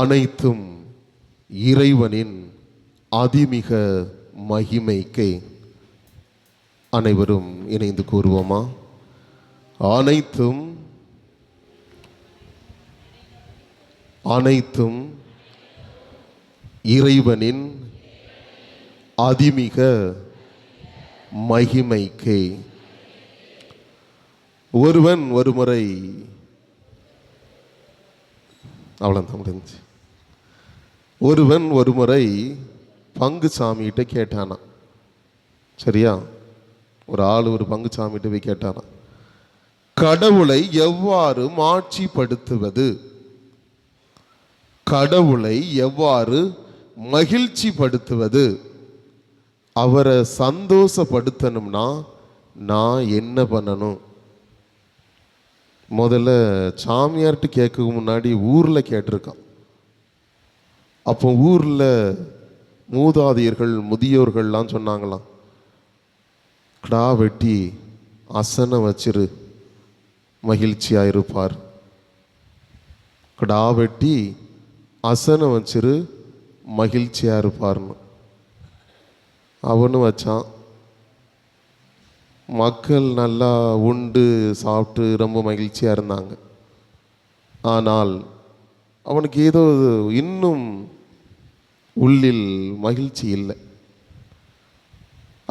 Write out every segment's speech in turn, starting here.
அனைத்தும் இறைவனின் அதிமிக மகிமைக்கே அனைவரும் இணைந்து கூறுவோமா? அனைத்தும் அனைத்தும் இறைவனின் அதிமிக மகிமைக்கே. ஒருவன் ஒருமுறை அவ்வளோதான் முடிஞ்சு. ஒருவன் ஒரு முறை பங்கு சாமிகிட்ட கேட்டானா? சரியா? ஒரு ஆள் ஒரு பங்கு சாமிகிட்ட போய் கேட்டானா? கடவுளை எவ்வாறு மாட்சிப்படுத்துவது? கடவுளை எவ்வாறு மகிழ்ச்சிப்படுத்துவது? அவரை சந்தோஷப்படுத்தணும்னா நான் என்ன பண்ணணும்? முதல்ல சாமியார்கிட்ட கேட்க முன்னாடி ஊரில் கேட்டிருக்கான். அப்போ ஊரில் மூதாதையர்கள் முதியோர்கள்லாம் சொன்னாங்களாம் கிடா வெட்டி அசனை வச்சிரு மகிழ்ச்சியாக இருப்பார். கிடா வெட்டி அசனை வச்சிரு மகிழ்ச்சியாக இருப்பார்னு. அவனும் வச்சான். மக்கள் நல்லா உண்டு சாப்பிட்டு ரொம்ப மகிழ்ச்சியாக இருந்தாங்க. ஆனால் அவனுக்கு ஏதோ இன்னும் உள்ளில் மகிழ்ச்சி இல்லை.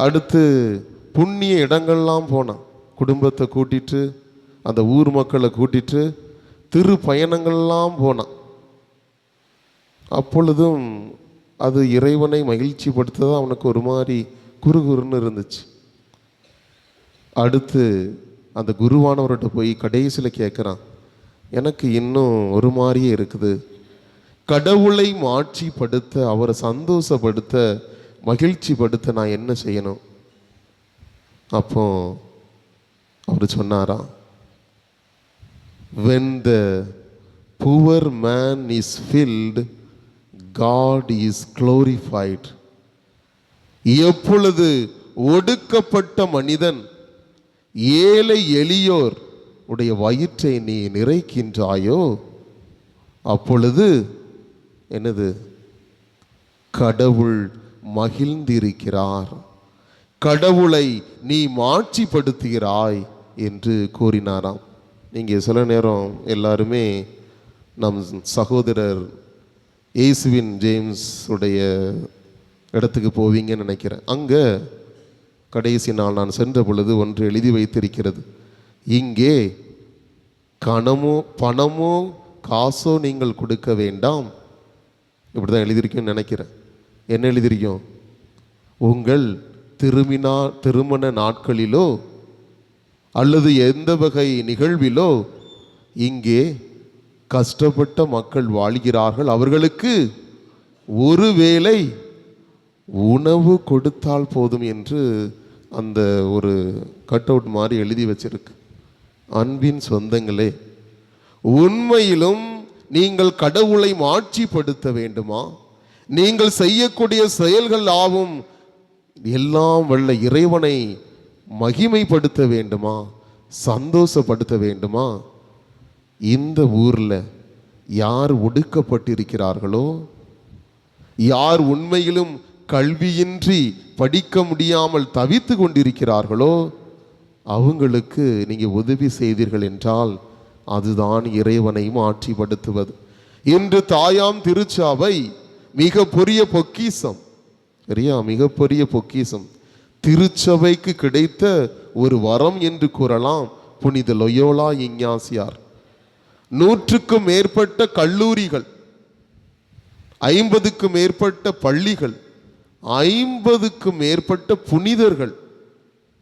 அடுத்து புண்ணிய இடங்கள்லாம் போனான். குடும்பத்தை கூட்டிட்டு அந்த ஊர் மக்களை கூட்டிட்டு திரு பயணங்கள்லாம் போனான். அப்பொழுதும் அது இறைவனை மகிழ்ச்சிப்படுத்தது அவனுக்கு ஒரு மாதிரி குறுகுறுன்னு இருந்துச்சு. அடுத்து அந்த குருவானவர்கிட்ட போய் கடைசியில் கேட்குறான் எனக்கு இன்னும் ஒரு மாதிரியே இருக்குது. கடவுளை மாட்சிப்படுத்த அவரை சந்தோஷப்படுத்த மகிழ்ச்சிப்படுத்த நான் என்ன செய்யணும்? அப்போ அவர் சொன்னாரா when the poor man is filled god is glorified எப்பொழுது ஒடுக்கப்பட்ட மனிதன் ஏழை எளியோர் உடைய வயிற்றை நீ நிறைக்கின்றாயோ அப்பொழுது என்னது? கடவுள் மகிழ்ந்திருக்கிறார். கடவுளை நீ மாட்சிப்படுத்துகிறாய் என்று கூறினாராம். நீங்கள் சில நேரம் எல்லாருமே நம் சகோதரர் இயேசுவின் ஜேம்ஸ் உடைய இடத்துக்கு போவீங்கன்னு நினைக்கிறேன். அங்கே கடைசி நாள் நான் சென்ற பொழுது ஒன்று எழுதி வைத்திருக்கிறது. இங்கே கணமோ பணமோ காசோ நீங்கள் கொடுக்க வேண்டாம். இப்படி தான் எழுதியிருக்குன்னு நினைக்கிறேன். என்ன எழுதியிருக்கோம்? உங்கள் திருமினா திருமண நாட்களிலோ அல்லது எந்த வகை நிகழ்விலோ இங்கே கஷ்டப்பட்ட மக்கள் வாழ்கிறார்கள். அவர்களுக்கு ஒருவேளை உணவு கொடுத்தால் போதும் என்று அந்த ஒரு கட் அவுட் மாதிரி எழுதி வச்சிருக்கு. அன்பின் சொந்தங்களே உண்மையிலும் நீங்கள் கடவுளை மாட்சிப்படுத்த வேண்டுமா? நீங்கள் செய்யக்கூடிய செயல்கள் ஆகும் எல்லாம் வல்ல இறைவனை மகிமைப்படுத்த வேண்டுமா? சந்தோஷப்படுத்த வேண்டுமா? இந்த ஊரில் யார் ஒடுக்கப்பட்டிருக்கிறார்களோ? யார் உண்மையிலும் கல்வியின்றி படிக்க முடியாமல் தவித்து கொண்டிருக்கிறார்களோ? அவங்களுக்கு நீங்கள் உதவி செய்தீர்கள் என்றால் அதுதான் இறைவனையும் மாற்றிப்படுத்துவது இன்று தாயாம் திருச்சாவை மிக பெரிய பொக்கிசம். சரியா? மிகப்பெரிய பொக்கிசம். திருச்சபைக்கு கிடைத்த ஒரு வரம் என்று கூறலாம் புனித லொயோலா இஞ்ஞாசியார். நூற்றுக்கும் மேற்பட்ட கல்லூரிகள் ஐம்பதுக்கும் மேற்பட்ட பள்ளிகள் ஐம்பதுக்கும் மேற்பட்ட புனிதர்கள்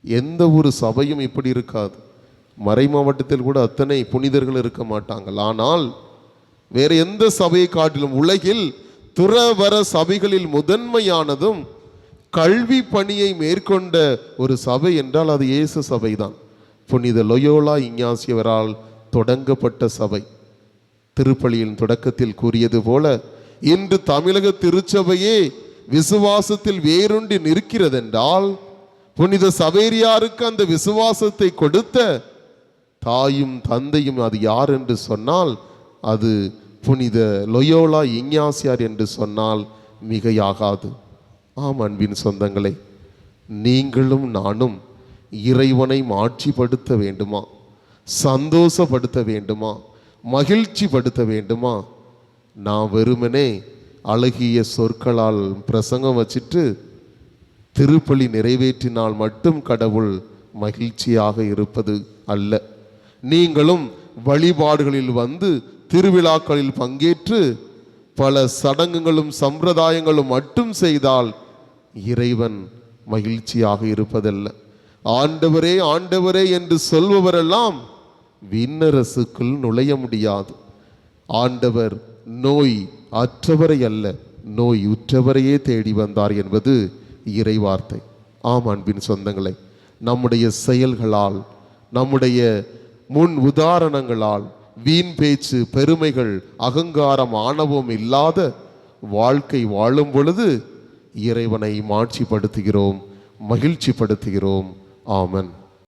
எந்த ஒரு சபையும் இப்படி இருக்காது. மறை மாவட்டத்தில் கூட அத்தனை புனிதர்கள் இருக்க மாட்டாங்கள். ஆனால் வேற எந்த சபையை காட்டிலும் உலகில் துறவர சபைகளில் முதன்மையானதும் கல்வி பணியை மேற்கொண்ட ஒரு சபை என்றால் அது இயேசு சபை தான் புனித லொயோலா இஞ்ஞாசியவரால் தொடங்கப்பட்ட சபை. திருப்பலியின் தொடக்கத்தில் கூறியது போல இன்று தமிழக திருச்சபையே விசுவாசத்தில் வேருண்டி நிற்கிறதென்றால் புனித சவேரியாருக்கு அந்த விசுவாசத்தை கொடுத்த தாயும் தந்தையும் அது யார் என்று சொன்னால் அது புனித லொயோலா இஞ்ஞாசியார் என்று சொன்னால் மிகையாகாது. ஆம் அன்பின் சொந்தங்களே நீங்களும் நானும் இறைவனை மாட்சிப்படுத்த வேண்டுமா? சந்தோஷப்படுத்த வேண்டுமா? மகிழ்ச்சிப்படுத்த வேண்டுமா? நான் வெறுமனே அழகிய சொற்களால் பிரசங்கம் வச்சிட்டு திருப்பலி நிறைவேற்றினால் மட்டும் கடவுள் மகிழ்ச்சியாக இருப்பது அல்ல. நீங்களும் வழிபாடுகளில் வந்து திருவிழாக்களில் பங்கேற்று பல சடங்குகளும் சம்பிரதாயங்களும் மட்டும் செய்தால் இறைவன் மகிழ்ச்சியாக இருப்பதல்ல. ஆண்டவரே ஆண்டவரே என்று சொல்பவரெல்லாம் விண்ணரசுக்குள் நுழைய முடியாது. ஆண்டவர் நோய் அற்றவரை அல்ல நோய் உற்றவரையே தேடி வந்தார் என்பது இறைவார்த்தை. ஆம் அன்பின் சொந்தங்களை நம்முடைய செயல்களால் நம்முடைய முன் உதாரணங்களால் வீண் பேச்சு பெருமைகள் அகங்காரம் ஆணவம் இல்லாத வாழ்க்கை வாழும் பொழுது இறைவனை மாட்சிப்படுத்துகிறோம் மகிழ்ச்சிப்படுத்துகிறோம். ஆமன்.